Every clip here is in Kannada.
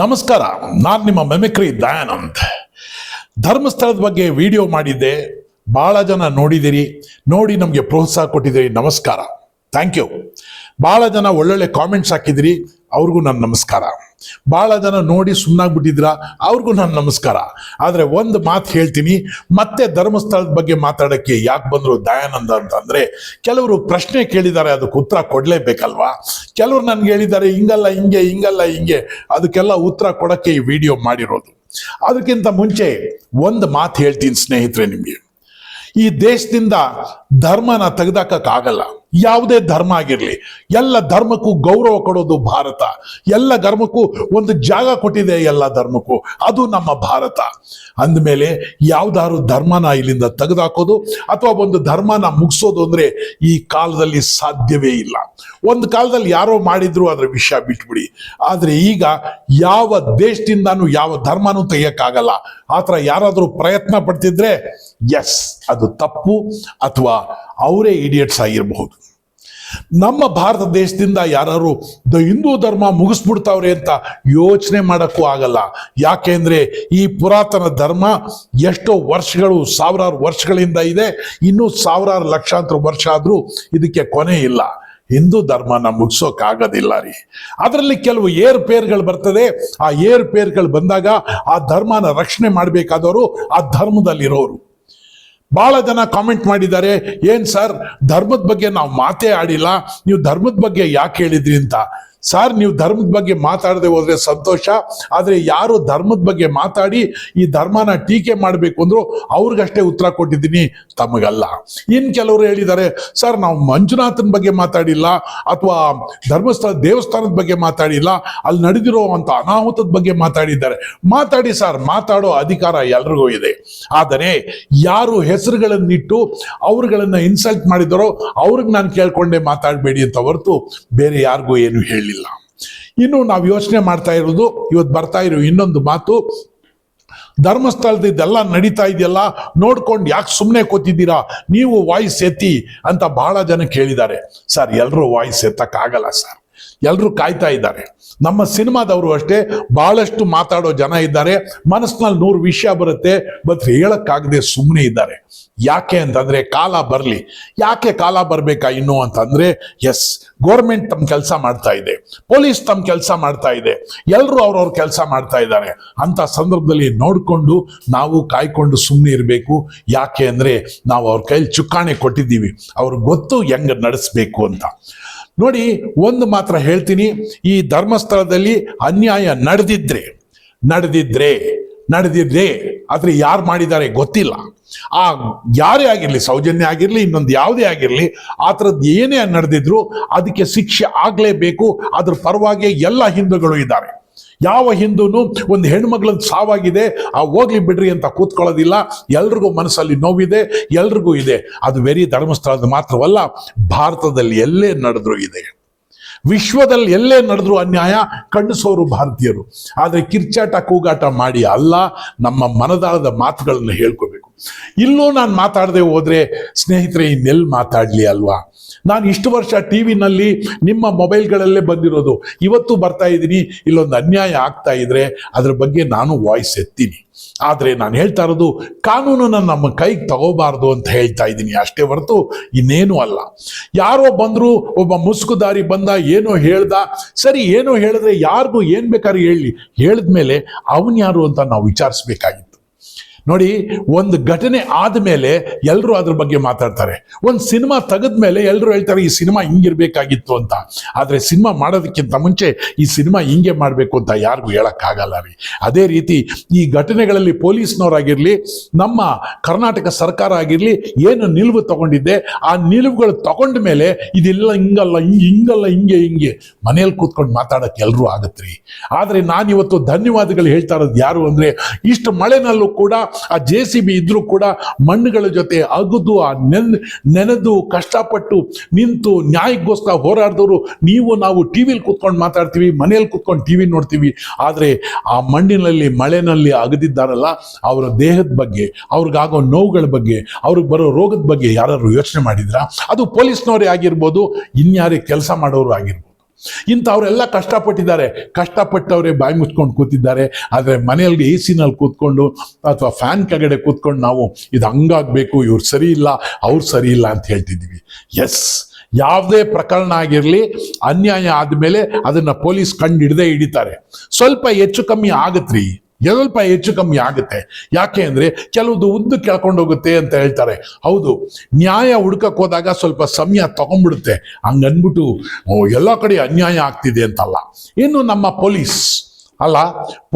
ನಮಸ್ಕಾರ, ನಾನು ನಿಮ್ಮ ಮೆಮಿಕ್ರಿ ದಯಾನಂದ್. ಧರ್ಮಸ್ಥಳದ ಬಗ್ಗೆ ವಿಡಿಯೋ ಮಾಡಿದ್ದೆ ಭಾಳ ಜನ ನೋಡಿದಿರಿ, ನೋಡಿ ನಮಗೆ ಪ್ರೋತ್ಸಾಹ ಕೊಟ್ಟಿದ್ದೀರಿ ನಮಸ್ಕಾರ. Thank you. ಭಾಳ ಜನ ಒಳ್ಳೊಳ್ಳೆ ಕಾಮೆಂಟ್ಸ್ ಹಾಕಿದಿರಿ, ಅವ್ರಿಗೂ ನನ್ನ ನಮಸ್ಕಾರ. ಭಾಳ ಜನ ನೋಡಿ ಸುಮ್ಮನಾಗ್ಬಿಟ್ಟಿದ್ರ ಅವ್ರಿಗೂ ನಾನು ನಮಸ್ಕಾರ. ಆದರೆ ಒಂದು ಮಾತು ಹೇಳ್ತೀನಿ, ಮತ್ತೆ ಧರ್ಮಸ್ಥಳದ ಬಗ್ಗೆ ಮಾತಾಡೋಕ್ಕೆ ಯಾಕೆ ಬಂದರು ದಯಾನಂದ ಅಂತಂದರೆ, ಕೆಲವರು ಪ್ರಶ್ನೆ ಕೇಳಿದ್ದಾರೆ ಅದಕ್ಕೆ ಉತ್ತರ ಕೊಡಲೇಬೇಕಲ್ವಾ? ಕೆಲವರು ನನ್ಗೆ ಹೇಳಿದ್ದಾರೆ, ಹಿಂಗಲ್ಲ, ಹಿಂಗೆ ಹಿಂಗಲ್ಲ, ಹಿಂಗೆ. ಅದಕ್ಕೆಲ್ಲ ಉತ್ತರ ಕೊಡೋಕ್ಕೆ ಈ ವಿಡಿಯೋ ಮಾಡಿರೋದು. ಅದಕ್ಕಿಂತ ಮುಂಚೆ ಒಂದು ಮಾತು ಹೇಳ್ತೀನಿ ಸ್ನೇಹಿತರೆ ನಿಮಗೆ. ಈ ದೇಶದಿಂದ ಧರ್ಮನ ತೆಗೆದಾಕಕ್ಕಾಗಲ್ಲ. ಯಾವುದೇ ಧರ್ಮ ಆಗಿರಲಿ, ಎಲ್ಲ ಧರ್ಮಕ್ಕೂ ಗೌರವ ಕೊಡೋದು ಭಾರತ. ಎಲ್ಲ ಧರ್ಮಕ್ಕೂ ಒಂದು ಜಾಗ ಕೊಟ್ಟಿದೆ ಎಲ್ಲ ಧರ್ಮಕ್ಕೂ. ಅದು ನಮ್ಮ ಭಾರತ. ಅಂದಮೇಲೆ ಯಾವ್ದಾದ್ರು ಧರ್ಮನ ಇಲ್ಲಿಂದ ತೆಗೆದಾಕೋದು ಅಥವಾ ಒಂದು ಧರ್ಮನ ಮುಗಿಸೋದು ಅಂದ್ರೆ ಈ ಕಾಲದಲ್ಲಿ ಸಾಧ್ಯವೇ ಇಲ್ಲ. ಒಂದು ಕಾಲದಲ್ಲಿ ಯಾರೋ ಮಾಡಿದ್ರು ಅದರ ವಿಷಯ ಬಿಟ್ಬಿಡಿ. ಆದರೆ ಈಗ ಯಾವ ದೇಶದಿಂದಾನು ಯಾವ ಧರ್ಮನೂ ತೆಗಿಯಕ್ಕಾಗಲ್ಲ. ಆ ಥರ ಯಾರಾದರೂ ಪ್ರಯತ್ನ ಪಡ್ತಿದ್ರೆ ಎಸ್ ಅದು ತಪ್ಪು ಅಥವಾ ಅವರೇ ಇಡಿಯಟ್ಸ್ ಆಗಿರಬಹುದು. ನಮ್ಮ ಭಾರತ ದೇಶದಿಂದ ಯಾರು ದ ಹಿಂದೂ ಧರ್ಮ ಮುಗಿಸ್ಬಿಡ್ತಾವ್ರೆ ಅಂತ ಯೋಚನೆ ಮಾಡೋಕ್ಕೂ ಆಗಲ್ಲ. ಯಾಕೆಂದ್ರೆ ಈ ಪುರಾತನ ಧರ್ಮ ಎಷ್ಟೋ ವರ್ಷಗಳು, ಸಾವಿರಾರು ವರ್ಷಗಳಿಂದ ಇದೆ. ಇನ್ನೂ ಸಾವಿರಾರು ಲಕ್ಷಾಂತರ ವರ್ಷ ಆದರೂ ಇದಕ್ಕೆ ಕೊನೆ ಇಲ್ಲ. ಹಿಂದೂ ಧರ್ಮನ ಮುಗಿಸೋಕ್ಕಾಗೋದಿಲ್ಲ ರೀ. ಅದರಲ್ಲಿ ಕೆಲವು ಏರ್ಪೇರ್ಗಳು ಬರ್ತದೆ. ಆ ಏರ್ಪೇರ್ಗಳು ಬಂದಾಗ ಆ ಧರ್ಮನ ರಕ್ಷಣೆ ಮಾಡಬೇಕಾದವರು ಆ ಧರ್ಮದಲ್ಲಿರೋರು. ಬಹಳ ಜನ ಕಾಮೆಂಟ್ ಮಾಡಿದ್ದಾರೆ, ಏನ್ ಸರ್, ಧರ್ಮದ ಬಗ್ಗೆ ನಾವು ಮಾತೇ ಆಡಿಲ್ಲ, ನೀವು ಧರ್ಮದ ಬಗ್ಗೆ ಯಾಕೆ ಹೇಳಿದ್ರಿ ಅಂತ? ಸರ್, ನೀವು ಧರ್ಮದ ಬಗ್ಗೆ ಮಾತಾಡದೆ ಹೋದ್ರೆ ಸಂತೋಷ, ಆದರೆ ಯಾರು ಧರ್ಮದ ಬಗ್ಗೆ ಮಾತಾಡಿ ಈ ಧರ್ಮನ ಟೀಕೆ ಮಾಡಬೇಕು ಅಂದ್ರು ಅವ್ರಿಗಷ್ಟೇ ಉತ್ತರ ಕೊಟ್ಟಿದ್ದೀನಿ, ತಮಗಲ್ಲ. ಇನ್ ಕೆಲವರು ಹೇಳಿದ್ದಾರೆ, ಸರ್, ನಾವು ಮಂಜುನಾಥನ ಬಗ್ಗೆ ಮಾತಾಡಿಲ್ಲ, ಅಥವಾ ಧರ್ಮಸ್ಥಳ ದೇವಸ್ಥಾನದ ಬಗ್ಗೆ ಮಾತಾಡಿಲ್ಲ, ಅಲ್ಲಿ ನಡೆದಿರೋ ಅಂತ ಅನಾಹುತದ ಬಗ್ಗೆ ಮಾತಾಡಿದ್ದಾರೆ. ಮಾತಾಡಿ ಸರ್, ಮಾತಾಡೋ ಅಧಿಕಾರ ಎಲ್ರಿಗೂ ಇದೆ. ಆದರೆ ಯಾರು ಹೆಸರುಗಳನ್ನಿಟ್ಟು ಅವ್ರುಗಳನ್ನ ಇನ್ಸಲ್ಟ್ ಮಾಡಿದರೋ ಅವ್ರಿಗೆ ನಾನು ಕೇಳ್ಕೊಂಡೆ ಮಾತಾಡಬೇಡಿ ಅಂತ ಹೊರತು ಬೇರೆ ಯಾರಿಗೂ ಏನು ಹೇಳಿಲ್ಲ ಇನ್ನು ನಾವು ಯೋಚನೆ ಮಾಡ್ತಾ ಇರೋದು ಇವತ್ತು ಬರ್ತಾ ಇರೋ ಇನ್ನೊಂದು ಮಾತು ಧರ್ಮಸ್ಥಳದ ಇದೆಲ್ಲ ನಡೀತಾ ಇದೆಯಲ್ಲ, ನೋಡ್ಕೊಂಡು ಯಾಕೆ ಸುಮ್ಮನೆ ಕೂತಿದ್ದೀರಾ? ನೀವು ವಾಯ್ಸ್ ಎತ್ತಿ ಅಂತ ಬಹಳ ಜನ ಕೇಳಿದ್ದಾರೆ. ಸರ್ ಎಲ್ಲರೂ ವಾಯ್ಸ್ ಎತ್ತಕ್ಕಾಗಲ್ಲ ಸರ್. ಎಲ್ಲರೂ ಕಾಯ್ತಾ ಇದ್ದಾರೆ. ನಮ್ಮ ಸಿನಿಮಾದವರು ಅಷ್ಟೇ ಬಹಳಷ್ಟು ಮಾತಾಡೋ ಜನ ಇದ್ದಾರೆ. ಮನಸ್ಸಿನಲ್ಲಿ ನೂರು ವಿಷಯ ಬರುತ್ತೆ. ಬಟ್ ಹೇಳಕ್ಕಾಗದೆ ಸುಮ್ಮನೆ ಇದ್ದಾರೆ. ಯಾಕೆ ಅಂತಂದ್ರೆ ಕಾಲ ಬರಲಿ. ಯಾಕೆ ಕಾಲ ಬರಬೇಕಾ ಇನ್ನು ಅಂತಂದ್ರೆ ಎಸ್ ಗೋರ್ಮೆಂಟ್ ತಮ್ಮ ಕೆಲಸ ಮಾಡ್ತಾ ಇದೆ. ಪೊಲೀಸ್ ತಮ್ಮ ಕೆಲಸ ಮಾಡ್ತಾ ಇದೆ. ಎಲ್ಲರೂ ಅವ್ರವ್ರ ಕೆಲಸ ಮಾಡ್ತಾ ಇದ್ದಾರೆ. ಅಂತ ಸಂದರ್ಭದಲ್ಲಿ ನೋಡಿಕೊಂಡು ನಾವು ಕಾಯ್ಕೊಂಡು ಸುಮ್ಮನೆ ಇರಬೇಕು. ಯಾಕೆ ಅಂದ್ರೆ ನಾವು ಅವ್ರ ಕೈಲಿ ಚುಕ್ಕಾಣಿ ಕೊಟ್ಟಿದ್ದೀವಿ. ಅವ್ರಿಗೆ ಗೊತ್ತು ಹೆಂಗ್ ನಡೆಸ್ಬೇಕು ಅಂತ. ನೋಡಿ, ಒಂದು ಮಾತ್ರ ಹೇಳ್ತೀನಿ. ಈ ಧರ್ಮಸ್ಥಳದಲ್ಲಿ ಅನ್ಯಾಯ ನಡೆದಿದ್ರೆ ನಡೆದಿದ್ರೆ ನಡೆದಿದ್ರೆ, ಆದರೆ ಯಾರು ಮಾಡಿದ್ದಾರೆ ಗೊತ್ತಿಲ್ಲ. ಆ ಯಾರೇ ಆಗಿರಲಿ, ಸೌಜನ್ಯ ಆಗಿರಲಿ, ಇನ್ನೊಂದು ಯಾವುದೇ ಆಗಿರಲಿ, ಆ ಥರದ್ದು ಏನೇ ನಡೆದಿದ್ರು, ಅದಕ್ಕೆ ಶಿಕ್ಷೆ ಆಗಲೇಬೇಕು. ಅದ್ರ ಪರವಾಗಿ ಎಲ್ಲ ಹಿಂದೂಗಳು ಇದ್ದಾರೆ. ಯಾವ ಹಿಂದೂನು ಒಂದು ಹೆಣ್ಮಗಳ ಸಾವಾಗಿದೆ, ಆ ಹೋಗ್ಲಿ ಬಿಡ್ರಿ ಅಂತ ಕೂತ್ಕೊಳ್ಳೋದಿಲ್ಲ. ಎಲ್ರಿಗೂ ಮನಸ್ಸಲ್ಲಿ ನೋವಿದೆ, ಎಲ್ರಿಗೂ ಇದೆ. ಅದು ವೆರಿ ಧರ್ಮಸ್ಥಳದ ಮಾತ್ರವಲ್ಲ, ಭಾರತದಲ್ಲಿ ಎಲ್ಲೇ ನಡೆದ್ರು ಇದೆ. ವಿಶ್ವದಲ್ಲಿ ಎಲ್ಲೇ ನಡೆದ್ರು ಅನ್ಯಾಯ ಕಣ್ಣಿಸೋರು ಭಾರತೀಯರು. ಆದರೆ ಕಿರ್ಚಾಟ, ಕೂಗಾಟ ಮಾಡಿ ಅಲ್ಲ, ನಮ್ಮ ಮನದಾಳದ ಮಾತುಗಳನ್ನು ಹೇಳ್ಕೋಬೇಕು. ಇಲ್ಲೂ ನಾನು ಮಾತಾಡದೆ ಹೋದ್ರೆ, ಸ್ನೇಹಿತರೆ ಇನ್ನೆಲ್ಲಿ ಮಾತಾಡಲಿ ಅಲ್ವಾ? ನಾನು ಇಷ್ಟು ವರ್ಷ ಟಿ ವಿನಲ್ಲಿ ನಿಮ್ಮ ಮೊಬೈಲ್ಗಳಲ್ಲೇ ಬಂದಿರೋದು. ಇವತ್ತು ಬರ್ತಾ ಇದ್ದೀನಿ. ಇಲ್ಲೊಂದು ಅನ್ಯಾಯ ಆಗ್ತಾ ಇದ್ರೆ ಅದ್ರ ಬಗ್ಗೆ ನಾನು ವಾಯ್ಸ್ ಎತ್ತೀನಿ. ಆದರೆ ನಾನು ಹೇಳ್ತಾ ಇರೋದು ಕಾನೂನು ಕಾನೂನನ್ನು ನಮ್ಮ ಕೈಗೆ ತಗೋಬಾರ್ದು ಅಂತ ಹೇಳ್ತಾ ಇದ್ದೀನಿ. ಅಷ್ಟೇ ಹೊರತು ಇನ್ನೇನು ಅಲ್ಲ. ಯಾರೋ ಬಂದ್ರು, ಒಬ್ಬ ಮುಸುಕುದಾರಿ ಬಂದ, ಏನೋ ಹೇಳ್ದ. ಸರಿ, ಏನೋ ಹೇಳಿದ್ರೆ ಯಾರಿಗೂ ಏನ್ ಬೇಕಾದ್ರೂ ಹೇಳಿ. ಹೇಳಿದ್ಮೇಲೆ ಅವನ್ ಯಾರು ಅಂತ ನಾವು ವಿಚಾರಿಸ್ಬೇಕಾಗಿತ್ತು. ನೋಡಿ, ಒಂದು ಘಟನೆ ಆದಮೇಲೆ ಎಲ್ಲರೂ ಅದ್ರ ಬಗ್ಗೆ ಮಾತಾಡ್ತಾರೆ. ಒಂದು ಸಿನಿಮಾ ತೆಗೆದ್ಮೇಲೆ ಎಲ್ಲರೂ ಹೇಳ್ತಾರೆ, ಈ ಸಿನಿಮಾ ಹಿಂಗಿರ್ಬೇಕಾಗಿತ್ತು ಅಂತ. ಆದರೆ ಸಿನಿಮಾ ಮಾಡೋದಕ್ಕಿಂತ ಮುಂಚೆ ಈ ಸಿನಿಮಾ ಹಿಂಗೆ ಮಾಡಬೇಕು ಅಂತ ಯಾರಿಗೂ ಹೇಳೋಕ್ಕಾಗಲ್ಲ ರೀ. ಅದೇ ರೀತಿ ಈ ಘಟನೆಗಳಲ್ಲಿ ಪೊಲೀಸ್ನವರಾಗಿರಲಿ, ನಮ್ಮ ಕರ್ನಾಟಕ ಸರ್ಕಾರ ಆಗಿರಲಿ, ಏನು ನಿಲುವು ತಗೊಂಡಿದ್ದೆ, ಆ ನಿಲುವುಗಳು ತಗೊಂಡ ಮೇಲೆ ಇದೆಲ್ಲ ಹಿಂಗಲ್ಲ, ಹಿಂಗೆ ಹಿಂಗಲ್ಲ, ಹಿಂಗೆ ಹಿಂಗೆ ಮನೇಲಿ ಕೂತ್ಕೊಂಡು ಮಾತಾಡೋಕೆ ಎಲ್ಲರೂ ಆಗತ್ರಿ ಆದರೆ ನಾನಿವತ್ತು ಧನ್ಯವಾದಗಳು ಹೇಳ್ತಾ ಇರೋದು ಯಾರು ಅಂದರೆ, ಇಷ್ಟು ಮಳೆನಲ್ಲೂ ಕೂಡ ಆ ಜೆ ಸಿ ಬಿ ಇದ್ರೂ ಕೂಡ ಮಣ್ಣುಗಳ ಜೊತೆ ಅಗುದು, ಆ ನೆನ್, ನೆನೆದು, ಕಷ್ಟಪಟ್ಟು ನಿಂತು ನ್ಯಾಯಕ್ಕೋಸ್ಕರ ಹೋರಾಡಿದವರು ನೀವು, ನಾವು ಟಿ ವಿಲಿ ಕೂತ್ಕೊಂಡು ಮಾತಾಡ್ತೀವಿ, ಮನೆಯಲ್ಲಿ ಕೂತ್ಕೊಂಡು ಟಿ ವಿ ನೋಡ್ತೀವಿ. ಆದರೆ ಆ ಮಣ್ಣಿನಲ್ಲಿ, ಮಳೆನಲ್ಲಿ ಅಗದಿದ್ದಾರಲ್ಲ, ಅವರ ದೇಹದ ಬಗ್ಗೆ, ಅವ್ರಿಗಾಗೋ ನೋವುಗಳ ಬಗ್ಗೆ, ಅವ್ರಿಗೆ ಬರೋ ರೋಗದ ಬಗ್ಗೆ ಯಾರು ಯೋಚನೆ ಮಾಡಿದ್ರ? ಅದು ಪೊಲೀಸ್ನವರೇ ಆಗಿರ್ಬೋದು, ಇನ್ಯಾರೇ ಕೆಲಸ ಮಾಡೋರು ಆಗಿರ್ಬೋದು. ಇಂಥವರೆಲ್ಲ ಕಷ್ಟಪಟ್ಟಿದ್ದಾರೆ. ಕಷ್ಟಪಟ್ಟವರೇ ಬಾಯಿ ಮುಚ್ಕೊಂಡು ಕೂತಿದ್ದಾರೆ. ಆದರೆ ಮನೆಯಲ್ಲಿ ಎ ಸಿನಲ್ಲಿ ಕೂತ್ಕೊಂಡು ಅಥವಾ ಫ್ಯಾನ್ ಕೆಳಗಡೆ ಕೂತ್ಕೊಂಡು ನಾವು ಇದು ಹಂಗಾಗಬೇಕು, ಇವ್ರು ಸರಿ ಇಲ್ಲ, ಅವ್ರು ಸರಿ ಇಲ್ಲ ಅಂತ ಹೇಳ್ತಿದ್ದೀವಿ. ಎಸ್ ಯಾವುದೇ ಪ್ರಕರಣ ಆಗಿರಲಿ, ಅನ್ಯಾಯ ಆದಮೇಲೆ ಅದನ್ನು ಪೊಲೀಸ್ ಕಂಡು ಹಿಡ್ದೇ ಹಿಡಿತಾರೆ. ಸ್ವಲ್ಪ ಹೆಚ್ಚು ಕಮ್ಮಿ ಆಗತ್ರಿ. ಸ್ವಲ್ಪ ಹೆಚ್ಚು ಕಮ್ಮಿ ಆಗುತ್ತೆ. ಯಾಕೆ ಅಂದ್ರೆ ಕೆಲವುದು ಉದ್ದು ಕೇಳ್ಕೊಂಡು ಹೋಗುತ್ತೆ ಅಂತ ಹೇಳ್ತಾರೆ. ಹೌದು, ನ್ಯಾಯ ಹುಡ್ಕಕ್ಕೆ ಹೋದಾಗ ಸ್ವಲ್ಪ ಸಮಯ ತಗೊಂಡ್ಬಿಡುತ್ತೆ. ಹಂಗನ್ಬಿಟ್ಟು ಎಲ್ಲ ಕಡೆ ಅನ್ಯಾಯ ಆಗ್ತಿದೆ ಅಂತಲ್ಲ. ಇನ್ನು ನಮ್ಮ ಪೊಲೀಸ್, ಅಲ್ಲ,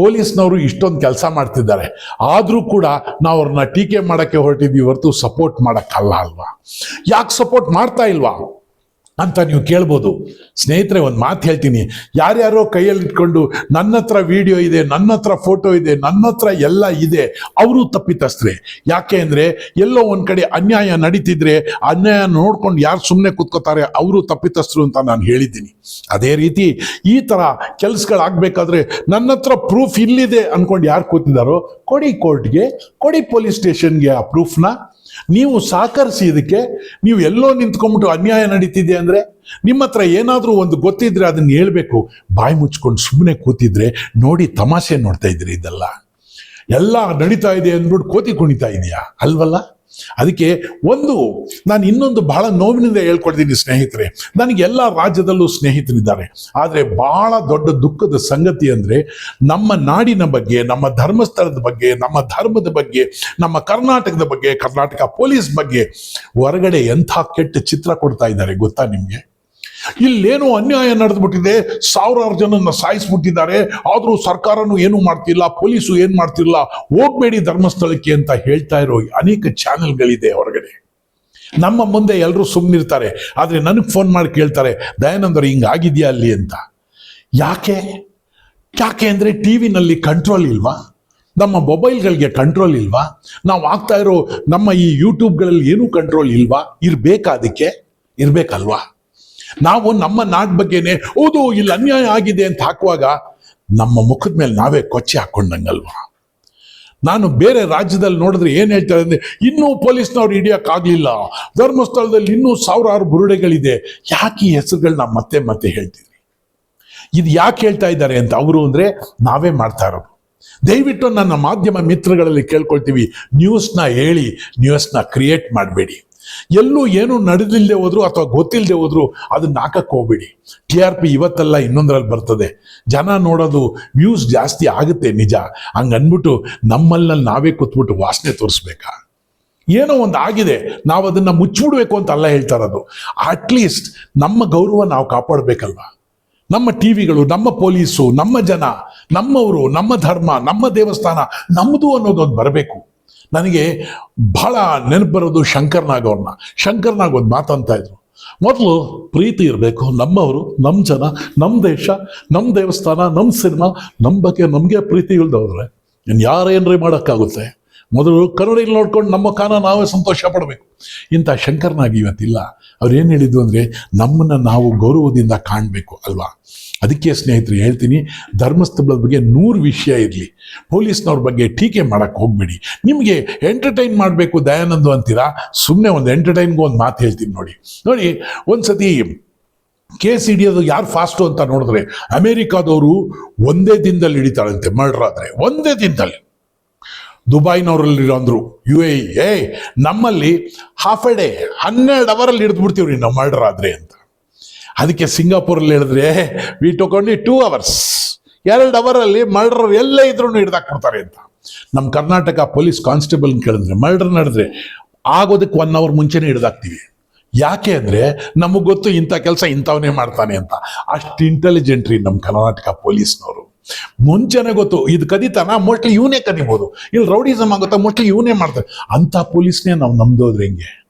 ಪೊಲೀಸ್ನವರು ಇಷ್ಟೊಂದು ಕೆಲಸ ಮಾಡ್ತಿದ್ದಾರೆ. ಆದರೂ ಕೂಡ ನಾವು ಅವ್ರನ್ನ ಟೀಕೆ ಮಾಡೋಕ್ಕೆ ಹೊರಟಿದ್ವಿ, ಹೊರತು ಸಪೋರ್ಟ್ ಮಾಡೋಕ್ಕಲ್ಲ ಅಲ್ವಾ? ಯಾಕೆ ಸಪೋರ್ಟ್ ಮಾಡ್ತಾ ಇಲ್ವಾ? ಅಂತ ನೀವು ಕೇಳ್ಬೋದು. ಸ್ನೇಹಿತರೆ, ಒಂದು ಮಾತು ಹೇಳ್ತೀನಿ. ಯಾರ್ಯಾರೋ ಕೈಯಲ್ಲಿ ಇಟ್ಕೊಂಡು ನನ್ನ ಹತ್ರ ವಿಡಿಯೋ ಇದೆ, ನನ್ನ ಹತ್ರ ಫೋಟೋ ಇದೆ, ನನ್ನ ಹತ್ರ ಎಲ್ಲ ಇದೆ, ಅವರು ತಪ್ಪಿತಸ್ತ್ರೆ ಯಾಕೆ ಅಂದರೆ, ಎಲ್ಲೋ ಒಂದು ಕಡೆ ಅನ್ಯಾಯ ನಡೀತಿದ್ರೆ ಅನ್ಯಾಯ ನೋಡ್ಕೊಂಡು ಯಾರು ಸುಮ್ಮನೆ ಕೂತ್ಕೋತಾರೆ, ಅವರು ತಪ್ಪಿತಸ್ಥರು ಅಂತ ನಾನು ಹೇಳಿದ್ದೀನಿ. ಅದೇ ರೀತಿ ಈ ಥರ ಕೆಲಸಗಳಾಗಬೇಕಾದ್ರೆ ನನ್ನ ಹತ್ರ ಪ್ರೂಫ್ ಇಲ್ಲಿದೆ ಅಂದ್ಕೊಂಡು ಯಾರು ಕೂತಿದ್ದಾರೋ ಕೊಡಿ ಕೋರ್ಟ್ಗೆ ಕೊಡಿ ಪೊಲೀಸ್ ಸ್ಟೇಷನ್ಗೆ ಆ ಪ್ರೂಫ್ನ ನೀವು ಸಹಕರಿಸಿ ಇದಕ್ಕೆ ನೀವು ಎಲ್ಲೋ ನಿಂತ್ಕೊಂಡ್ಬಿಟ್ಟು ಅನ್ಯಾಯ ನಡೀತಿದೆ ಅಂದ್ರೆ ನಿಮ್ಮ ಹತ್ರ ಏನಾದರೂ ಒಂದು ಗೊತ್ತಿದ್ರೆ ಅದನ್ನು ಹೇಳಬೇಕು. ಬಾಯಿ ಮುಚ್ಕೊಂಡು ಸುಮ್ಮನೆ ಕೂತಿದ್ರೆ ನೋಡಿ ತಮಾಷೆ ನೋಡ್ತಾ ಇದ್ರಿ ಇದೆಲ್ಲ. ಎಲ್ಲ ನಡೀತಾ ಇದೆ ಅಂದ್ಬಿಟ್ಟು ಕೋತಿ ಕುಣಿತಾ ಇದೆಯಾ? ಅಲ್ವಲ್ಲ? ಅದಕ್ಕೆ ಒಂದು, ನಾನು ಇನ್ನೊಂದು ಬಹಳ ನೋವಿನಿಂದ ಹೇಳ್ಕೊಡ್ತೀನಿ ಸ್ನೇಹಿತರೆ. ನನಗೆ ಎಲ್ಲ ರಾಜ್ಯದಲ್ಲೂ ಸ್ನೇಹಿತರಿದ್ದಾರೆ. ಆದರೆ ಬಹಳ ದೊಡ್ಡ ದುಃಖದ ಸಂಗತಿ ಅಂದರೆ ನಮ್ಮ ನಾಡಿನ ಬಗ್ಗೆ, ನಮ್ಮ ಧರ್ಮಸ್ಥಳದ ಬಗ್ಗೆ, ನಮ್ಮ ಧರ್ಮದ ಬಗ್ಗೆ, ನಮ್ಮ ಕರ್ನಾಟಕದ ಬಗ್ಗೆ, ಕರ್ನಾಟಕ ಪೊಲೀಸ್ ಬಗ್ಗೆ ಹೊರಗಡೆ ಎಂಥ ಕೆಟ್ಟ ಚಿತ್ರ ಕೊಡ್ತಾ ಇದ್ದಾರೆ ಗೊತ್ತಾ ನಿಮಗೆ? ಇಲ್ಲೇನೋ ಅನ್ಯಾಯ ನಡೆದ್ಬಿಟ್ಟಿದೆ, ಸಾವಿರಾರು ಜನನ್ನ ಸಾಯಿಸ್ಬಿಟ್ಟಿದ್ದಾರೆ, ಆದರೂ ಸರ್ಕಾರನು ಏನು ಮಾಡ್ತಿಲ್ಲ, ಪೊಲೀಸು ಏನು ಮಾಡ್ತಿಲ್ಲ, ಹೋಗ್ಬೇಡಿ ಧರ್ಮಸ್ಥಳಕ್ಕೆ ಅಂತ ಹೇಳ್ತಾ ಇರೋ ಅನೇಕ ಚಾನೆಲ್ಗಳಿದೆ ಹೊರಗಡೆ. ನಮ್ಮ ಮುಂದೆ ಎಲ್ಲರೂ ಸುಮ್ಮನಿರ್ತಾರೆ ಆದರೆ ನನಗೆ ಫೋನ್ ಮಾಡಿ ಕೇಳ್ತಾರೆ ದಯಾನಂದರು ಹಿಂಗಾಗಿದ್ಯಾ ಅಲ್ಲಿ? ಅಂತ. ಯಾಕೆ? ಯಾಕೆ ಅಂದರೆ ಟಿ ವಿನಲ್ಲಿ ಕಂಟ್ರೋಲ್ ಇಲ್ವಾ? ನಮ್ಮ ಮೊಬೈಲ್ಗಳಿಗೆ ಕಂಟ್ರೋಲ್ ಇಲ್ವಾ? ನಾವು ಆಗ್ತಾ ಇರೋ ನಮ್ಮ ಈ ಯೂಟ್ಯೂಬ್ಗಳಲ್ಲಿ ಏನೂ ಕಂಟ್ರೋಲ್ ಇಲ್ವಾ? ಇರಬೇಕಾ ಅದಕ್ಕೆ? ಇರಬೇಕಲ್ವಾ? ನಾವು ನಮ್ಮ ನಾಡ್ ಬಗ್ಗೆನೆ ಓದು ಇಲ್ಲಿ ಅನ್ಯಾಯ ಆಗಿದೆ ಅಂತ ಹಾಕುವಾಗ ನಮ್ಮ ಮುಖದ ಮೇಲೆ ನಾವೇ ಕೊಚ್ಚಿ ಹಾಕೊಂಡಂಗಲ್ವಾ? ನಾನು ಬೇರೆ ರಾಜ್ಯದಲ್ಲಿ ನೋಡಿದ್ರೆ ಏನ್ ಹೇಳ್ತಾರೆ ಅಂದ್ರೆ, ಇನ್ನೂ ಪೊಲೀಸ್ನವ್ರು ಹಿಡಿಯಕ್ಕಾಗ್ಲಿಲ್ಲ ಧರ್ಮಸ್ಥಳದಲ್ಲಿ ಇನ್ನೂ ಸಾವಿರಾರು ಬುರುಡೆಗಳಿದೆ. ಯಾಕೆ ಈ ಹೆಸರುಗಳನ್ನ ಮತ್ತೆ ಮತ್ತೆ ಹೇಳ್ತೀನಿ ಇದು ಯಾಕೆ ಹೇಳ್ತಾ ಇದ್ದಾರೆ ಅಂತ ಅವರು ಅಂದ್ರೆ, ನಾವೇ ಮಾಡ್ತಾ ಇರೋದು. ದಯವಿಟ್ಟು ನನ್ನ ಮಾಧ್ಯಮ ಮಿತ್ರಗಳಲ್ಲಿ ಕೇಳ್ಕೊಳ್ತೀವಿ ನ್ಯೂಸ್ನ ಹೇಳಿ ನ್ಯೂಸ್ನ ಕ್ರಿಯೇಟ್ ಮಾಡಬೇಡಿ. ಎಲ್ಲೂ ಏನು ನಡೆದಿಲ್ಲದೆ ಹೋದ್ರು ಅಥವಾ ಗೊತ್ತಿಲ್ಲದೆ ಹೋದ್ರು ಅದನ್ನ ಹಾಕಕ್ ಹೋಗ್ಬೇಡಿ. ಟಿ ಆರ್ ಪಿ ಇವತ್ತೆಲ್ಲ ಇನ್ನೊಂದರಲ್ಲಿ ಬರ್ತದೆ. ಜನ ನೋಡೋದು ವ್ಯೂಸ್ ಜಾಸ್ತಿ ಆಗುತ್ತೆ ನಿಜ. ಹಂಗನ್ಬಿಟ್ಟು ನಮ್ಮಲ್ಲಿ ನಾವೇ ಕೂತ್ಬಿಟ್ಟು ವಾಸನೆ ತೋರಿಸ್ಬೇಕಾ? ಏನೋ ಒಂದು ಆಗಿದೆ. ನಾವು ಅದನ್ನ ಮುಚ್ಚಿಬಿಡ್ಬೇಕು ಅಂತ ಅಲ್ಲ ಹೇಳ್ತಾ ಇರೋದು. ಅಟ್ಲೀಸ್ಟ್ ನಮ್ಮ ಗೌರವ ನಾವು ಕಾಪಾಡಬೇಕಲ್ವಾ? ನಮ್ಮ ಟಿವಿಗಳು ನಮ್ಮ ಪೊಲೀಸು, ನಮ್ಮ ಜನ, ನಮ್ಮವರು, ನಮ್ಮ ಧರ್ಮ, ನಮ್ಮ ದೇವಸ್ಥಾನ ನಮ್ಮದು ಅನ್ನೋದೊಂದು ಬರಬೇಕು. ನನಗೆ ಬಹಳ ನೆನಪು ಬರೋದು ಶಂಕರ್ನಾಗ್ ಅವ್ರನ್ನ. ಶಂಕರ್ನಾಗ್ ಒಂದು ಮಾತಂತ ಇದ್ರು. ಮೊದಲು ಪ್ರೀತಿ ಇರಬೇಕು. ನಮ್ಮವರು ನಮ್ಮ ಜನ ನಮ್ಮ ದೇಶ ನಮ್ಮ ದೇವಸ್ಥಾನ ನಮ್ಮ ಸಿನಿಮಾ ನಮ್ಮ ಬಗ್ಗೆ ನಮಗೆ ಪ್ರೀತಿ ಇಲ್ದವ್ರೆ ಇನ್ನು ಯಾರೇನ್ರಿ ಮಾಡೋಕ್ಕಾಗುತ್ತೆ? ಮೊದಲು ಕರುಣೆಯಲ್ಲಿ ನೋಡ್ಕೊಂಡು ನಮ್ಮ ಕಾನ ನಾವೇ ಸಂತೋಷ ಪಡಬೇಕು. ಇಂಥ ಶಂಕರನಾಗಿ ಇವತ್ತಿಲ್ಲ. ಅವ್ರು ಏನು ಹೇಳಿದ್ದು ಅಂದರೆ, ನಮ್ಮನ್ನು ನಾವು ಗೌರವದಿಂದ ಕಾಣಬೇಕು ಅಲ್ವಾ? ಅದಕ್ಕೆ ಸ್ನೇಹಿತರು ಹೇಳ್ತೀನಿ, ಧರ್ಮಸ್ಥಳದ ಬಗ್ಗೆ ನೂರು ವಿಷಯ ಇರಲಿ. ಪೊಲೀಸ್ನವ್ರ ಬಗ್ಗೆ ಟೀಕೆ ಮಾಡೋಕ್ಕೆ ಹೋಗಬೇಡಿ. ನಿಮಗೆ ಎಂಟರ್ಟೈನ್ ಮಾಡಬೇಕು ದಯಾನಂದು ಅಂತೀರಾ? ಸುಮ್ಮನೆ ಒಂದು ಎಂಟರ್ಟೈನ್ಗೂ ಒಂದು ಮಾತು ಹೇಳ್ತೀನಿ ನೋಡಿ. ನೋಡಿ, ಒಂದ್ಸತಿ ಕೇಸ್ ಹಿಡಿಯೋದು ಯಾರು ಫಾಸ್ಟು ಅಂತ ನೋಡಿದ್ರೆ, ಅಮೇರಿಕಾದವರು ಒಂದೇ ದಿನದಲ್ಲಿ ಹಿಡಿತಾಳಂತೆ ಮರ್ಡ್ರ್ ಆದರೆ. ಒಂದೇ ದಿನದಲ್ಲಿ. ದುಬೈನವರಲ್ಲಿ ಅಂದ್ರು ಯು ಎ ಏ ನಮ್ಮಲ್ಲಿ ಹಾಫ್ ಎ ಡೇ ಹನ್ನೆರಡು ಅವರಲ್ಲಿ ಹಿಡಿದು ರೀ ನಾವು ಮರ್ಡರ್ ಆದ್ರೆ ಅಂತ. ಅದಕ್ಕೆ ಸಿಂಗಾಪುರಲ್ಲಿ ಹೇಳಿದ್ರೆ ವಿ ಟೊಕೊಂಡಿ ಟೂ ಅವರ್ಸ್ ಎರಡು ಅವರಲ್ಲಿ ಮರ್ಡರ್ ಎಲ್ಲೇ ಇದ್ರೂ ಹಿಡ್ದಾಕ್ಬಿಡ್ತಾರೆ ಅಂತ. ನಮ್ಮ ಕರ್ನಾಟಕ ಪೊಲೀಸ್ ಕಾನ್ಸ್ಟೇಬಲ್ ಕೇಳಿದ್ರೆ, ಮರ್ಡರ್ ನಡೆದ್ರೆ ಆಗೋದಕ್ಕೆ ಒನ್ ಅವರ್ ಮುಂಚೆನೇ ಹಿಡ್ದಾಕ್ತೀವಿ. ಯಾಕೆ ಅಂದರೆ ನಮಗೆ ಗೊತ್ತು ಇಂಥ ಕೆಲಸ ಇಂಥವನೇ ಮಾಡ್ತಾನೆ ಅಂತ. ಅಷ್ಟು ಇಂಟೆಲಿಜೆಂಟ್ ರೀ ನಮ್ಮ ಕರ್ನಾಟಕ ಪೊಲೀಸ್ನವರು. ಮುಂಚೆನೆ ಗೊತ್ತು, ಇದು ಕದೀತಾನ ಮೋಸ್ಟ್ಲಿ ಇವನೇ ಕದಿಬೋದು. ಇಲ್ಲಿ ರೌಡಿಸಮ್ ಆಗುತ್ತಾ ಮೋಸ್ಟ್ಲಿ ಇವನೇ ಮಾಡ್ತಾರೆ. ಅಂತ ಪೊಲೀಸ್ನೇ ನಾವು ನಮ್ದೋದ್ರೆ ಹೆಂಗೆ?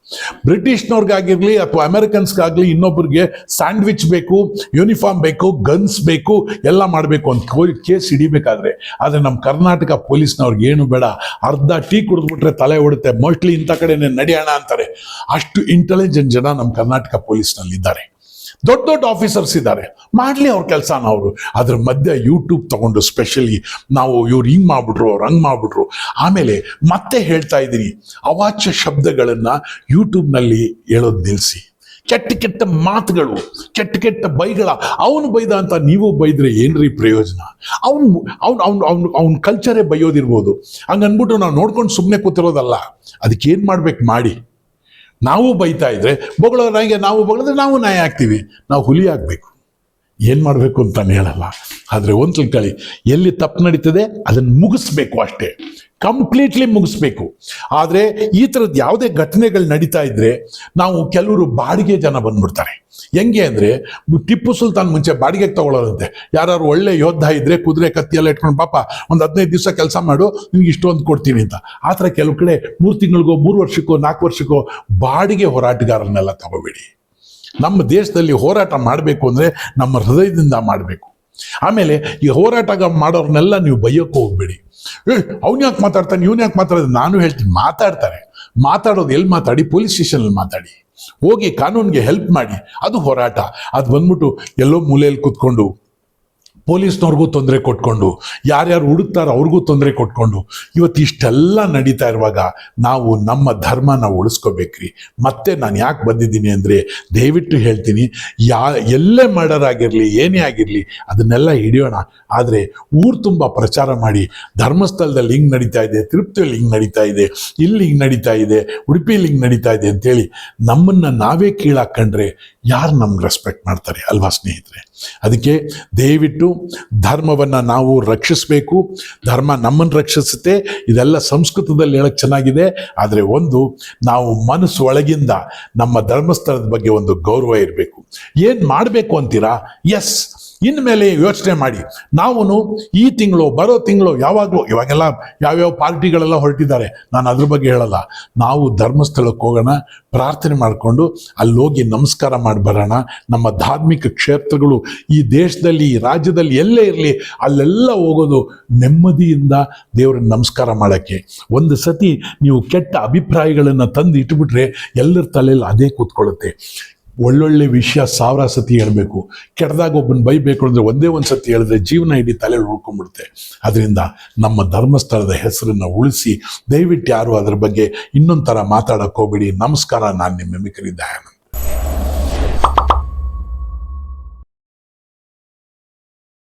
ಬ್ರಿಟಿಷ್ನವ್ರಿಗಾಗಿರ್ಲಿ ಅಥವಾ ಅಮೆರಿಕನ್ಸ್ಗಾಗ್ಲಿ ಇನ್ನೊಬ್ರಿಗೆ ಸ್ಯಾಂಡ್ವಿಚ್ ಬೇಕು, ಯೂನಿಫಾರ್ಮ್ ಬೇಕು, ಗನ್ಸ್ ಬೇಕು, ಎಲ್ಲ ಮಾಡಬೇಕು ಅಂತ ಕೇಸ್ ಹಿಡಿಬೇಕಾದ್ರೆ. ಆದರೆ ನಮ್ಮ ಕರ್ನಾಟಕ ಪೊಲೀಸ್ನವ್ರಿಗೆ ಏನು ಬೇಡ, ಅರ್ಧ ಟೀ ಕುಡಿದ್ಬಿಟ್ರೆ ತಲೆ ಹೊಡುತ್ತೆ ಮೋಸ್ಟ್ಲಿ ಇಂಥ ಕಡೆನೇ ನಡೆಯೋಣ ಅಂತಾರೆ. ಅಷ್ಟು ಇಂಟೆಲಿಜೆಂಟ್ ಜನ ನಮ್ಮ ಕರ್ನಾಟಕ ಪೊಲೀಸ್ನಲ್ಲಿ ಇದ್ದಾರೆ ದೊಡ್ಡ ದೊಡ್ಡ ಆಫೀಸರ್ಸ್ ಇದ್ದಾರೆ. ಮಾಡಲಿ ಅವ್ರ ಕೆಲಸನ ಅವರು. ಅದ್ರ ಮಧ್ಯೆ ಯೂಟ್ಯೂಬ್ ತಗೊಂಡು ಸ್ಪೆಷಲಿ ನಾವು ಇವ್ರು ಹಿಂಗೆ ಮಾಡ್ಬಿಟ್ರು, ಅವ್ರು ಹಂಗೆ ಮಾಡ್ಬಿಟ್ರು. ಆಮೇಲೆ ಮತ್ತೆ ಹೇಳ್ತಾ ಇದ್ದೀನಿ, ಅವಾಚ್ಯ ಶಬ್ದಗಳನ್ನು ಯೂಟ್ಯೂಬ್ನಲ್ಲಿ ಹೇಳೋದು ನಿಲ್ಲಿಸಿ ಕೆಟ್ಟ ಕೆಟ್ಟ ಮಾತುಗಳು, ಕೆಟ್ಟ ಕೆಟ್ಟ ಬೈಗಳ, ಅವನು ಬೈದ ಅಂತ ನೀವು ಬೈದ್ರೆ ಏನ್ರಿ ಪ್ರಯೋಜನ? ಅವನು ಅವ್ನು ಅವ್ನು ಅವ್ನು, ಅವ್ನ ಕಲ್ಚರೇ ಬೈಯೋದಿರ್ಬೋದು. ಹಂಗನ್ಬಿಟ್ಟು ನಾವು ನೋಡ್ಕೊಂಡು ಸುಮ್ಮನೆ ಕೂತಿರೋದಲ್ಲ. ಅದಕ್ಕೆ ಏನು ಮಾಡ್ಬೇಕು, ಮಾಡಿ. ನಾವು ಬೈತಾ ಇದ್ರೆ ಬೊಗಳೋರಾಗೆ ನಾವು ಬಗಳಿದ್ರೆ ನಾವು ನಾಯಿ ಆಗ್ತೀವಿ. ನಾವು ಹುಲಿ ಆಗಬೇಕು. ಏನು ಮಾಡಬೇಕು ಅಂತ ಹೇಳಲ್ಲ. ಆದರೆ ಒಂದು ತಿಳ್ಕೊಳ್ಳಿ ಎಲ್ಲಿ ತಪ್ಪು ನಡೀತದೆ ಅದನ್ನು ಮುಗಿಸ್ಬೇಕು ಅಷ್ಟೇ. ಕಂಪ್ಲೀಟ್ಲಿ ಮುಗಿಸ್ಬೇಕು. ಆದರೆ ಈ ಥರದ್ದು ಯಾವುದೇ ಘಟನೆಗಳು ನಡೀತಾ ಇದ್ರೆ ನಾವು ಕೆಲವರು ಬಾಡಿಗೆ ಜನ ಬಂದ್ಬಿಡ್ತಾರೆ. ಹೆಂಗೆ ಅಂದರೆ ಟಿಪ್ಪು ಸುಲ್ತಾನ್ ಮುಂಚೆ ಬಾಡಿಗೆಗೆ ತಗೊಳ್ಳೋದಂತೆ ಯಾರು ಒಳ್ಳೆ ಯೋಧ ಇದ್ರೆ ಕುದುರೆ ಕತ್ತಿಯೆಲ್ಲ ಇಟ್ಕೊಂಡು ಪಾಪ ಒಂದು ಹದಿನೈದು ದಿವಸ ಕೆಲಸ ಮಾಡು, ನಿಮ್ಗೆ ಇಷ್ಟೊಂದು ಕೊಡ್ತೀನಿ ಅಂತ. ಆ ಥರ ಕೆಲವು ಕಡೆ ಮೂರು ತಿಂಗಳಿಗೋ, ಮೂರು ವರ್ಷಕ್ಕೋ, ನಾಲ್ಕು ವರ್ಷಕ್ಕೋ ಬಾಡಿಗೆ ಹೋರಾಟಗಾರರನ್ನೆಲ್ಲ ತಗೋಬೇಡಿ. ನಮ್ಮ ದೇಶದಲ್ಲಿ ಹೋರಾಟ ಮಾಡಬೇಕು ಅಂದರೆ ನಮ್ಮ ಹೃದಯದಿಂದ ಮಾಡಬೇಕು. ಆಮೇಲೆ ಈ ಹೋರಾಟ ಮಾಡೋರ್ನೆಲ್ಲ ನೀವು ಬೈಯೋಕ್ಕೆ ಹೋಗ್ಬೇಡಿ. ಅವ್ನು ಯಾಕೆ ಮಾತಾಡ್ತಾನೆ? ಇವ್ನು ಯಾಕೆ ಮಾತಾಡೋದು? ನಾನು ಹೇಳ್ತೀನಿ, ಮಾತಾಡ್ತಾರೆ. ಮಾತಾಡೋದು ಎಲ್ಲಿ ಮಾತಾಡಿ? ಪೊಲೀಸ್ ಸ್ಟೇಷನಲ್ಲಿ ಮಾತಾಡಿ. ಹೋಗಿ ಕಾನೂನಿಗೆ ಹೆಲ್ಪ್ ಮಾಡಿ. ಅದು ಹೋರಾಟ. ಅದು ಬಂದ್ಬಿಟ್ಟು ಎಲ್ಲೋ ಮೂಲೆಯಲ್ಲಿ ಕೂತ್ಕೊಂಡು ಪೊಲೀಸ್ನವ್ರಿಗೂ ತೊಂದರೆ ಕೊಟ್ಕೊಂಡು, ಯಾರ್ಯಾರು ಹುಡುಕ್ತಾರೋ ಅವ್ರಿಗೂ ತೊಂದರೆ ಕೊಟ್ಕೊಂಡು, ಇವತ್ತು ಇಷ್ಟೆಲ್ಲ ನಡೀತಾ ಇರುವಾಗ ನಾವು ನಮ್ಮ ಧರ್ಮನ ಉಳಿಸ್ಕೋಬೇಕ್ರಿ. ಮತ್ತೆ ನಾನು ಯಾಕೆ ಬಂದಿದ್ದೀನಿ ಅಂದರೆ ದಯವಿಟ್ಟು ಹೇಳ್ತೀನಿ, ಯಾ, ಎಲ್ಲೇ ಆಗಿರಲಿ, ಏನೇ ಆಗಿರಲಿ, ಅದನ್ನೆಲ್ಲ ಹಿಡಿಯೋಣ. ಆದರೆ ಊರು ತುಂಬ ಪ್ರಚಾರ ಮಾಡಿ, ಧರ್ಮಸ್ಥಳದಲ್ಲಿ ಹಿಂಗೆ ನಡೀತಾ ಇದೆ, ತಿರುಪತಿಯಲ್ಲಿ ಹಿಂಗೆ ನಡೀತಾ ಇದೆ, ಇಲ್ಲಿ ಹಿಂಗೆ ನಡೀತಾ ಇದೆ, ಉಡುಪಿಯಲ್ಲಿ ಹಿಂಗೆ ನಡೀತಾ ಇದೆ ಅಂತೇಳಿ ನಮ್ಮನ್ನು ನಾವೇ ಕೀಳಾಕೊಂಡ್ರೆ ಯಾರು ನಮ್ಗೆ ರೆಸ್ಪೆಕ್ಟ್ ಮಾಡ್ತಾರೆ ಅಲ್ವಾ ಸ್ನೇಹಿತರೆ? ಅದಕ್ಕೆ ದಯವಿಟ್ಟು ಧರ್ಮವನ್ನು ನಾವು ರಕ್ಷಿಸಬೇಕು, ಧರ್ಮ ನಮ್ಮನ್ನು ರಕ್ಷಿಸುತ್ತೆ, ಇದೆಲ್ಲ ಸಂಸ್ಕೃತದಲ್ಲಿ ಹೇಳಕ್ಕೆ ಚೆನ್ನಾಗಿದೆ. ಆದರೆ ಒಂದು, ನಾವು ಮನಸ್ಸು ಒಳಗಿಂದ ನಮ್ಮ ಧರ್ಮಸ್ಥಳದ ಬಗ್ಗೆ ಒಂದು ಗೌರವ ಇರಬೇಕು. ಏನು ಮಾಡಬೇಕು ಅಂತೀರಾ? ಎಸ್ ಇನ್ಮೇಲೆ ಯೋಚನೆ ಮಾಡಿ. ನಾವು ಈ ತಿಂಗಳು ಬರೋ ತಿಂಗಳು ಯಾವಾಗಲೂ ಇವಾಗೆಲ್ಲ ಯಾವ್ಯಾವ ಪಾರ್ಟಿಗಳೆಲ್ಲ ಹೊರಟಿದ್ದಾರೆ, ನಾನು ಅದ್ರ ಬಗ್ಗೆ ಹೇಳಲ್ಲ. ನಾವು ಧರ್ಮಸ್ಥಳಕ್ಕೆ ಹೋಗೋಣ, ಪ್ರಾರ್ಥನೆ ಮಾಡಿಕೊಂಡು ಅಲ್ಲಿ ಹೋಗಿ ನಮಸ್ಕಾರ ಮಾಡಿ ಬರೋಣ. ನಮ್ಮ ಧಾರ್ಮಿಕ ಕ್ಷೇತ್ರಗಳು ಈ ದೇಶದಲ್ಲಿ, ಈ ರಾಜ್ಯದಲ್ಲಿ ಎಲ್ಲೇ ಇರಲಿ, ಅಲ್ಲೆಲ್ಲ ಹೋಗೋದು ನೆಮ್ಮದಿಯಿಂದ ದೇವ್ರನ್ನ ನಮಸ್ಕಾರ ಮಾಡೋಕ್ಕೆ. ಒಂದು ಸತಿ ನೀವು ಕೆಟ್ಟ ಅಭಿಪ್ರಾಯಗಳನ್ನು ತಂದು ಇಟ್ಬಿಟ್ರೆ ಎಲ್ಲರ ತಲೆಯಲ್ಲಿ ಅದೇ ಕೂತ್ಕೊಳ್ಳುತ್ತೆ. ಒಳ್ಳೊಳ್ಳೆ ವಿಷಯ ಸಾವಿರ ಸತಿ ಹೇಳಬೇಕು. ಕೆಟ್ಟದಾಗ ಒಬ್ಬನ ಬೈಬೇಕು ಅಂದರೆ ಒಂದೇ ಒಂದು ಸತಿ ಹೇಳಿದ್ರೆ ಜೀವನ ಇಡೀ ತಲೆ ಉಳ್ಕೊಂಡ್ಬಿಡುತ್ತೆ. ಅದರಿಂದ ನಮ್ಮ ಧರ್ಮಸ್ಥಳದ ಹೆಸರನ್ನು ಉಳಿಸಿ ದಯವಿಟ್ಟು ಯಾರು ಅದರ ಬಗ್ಗೆ ಇನ್ನೊಂದು ಥರ ನಮಸ್ಕಾರ, ನಾನು ನಿಮ್ಮ ಮಿಮಿಕ್ರಿ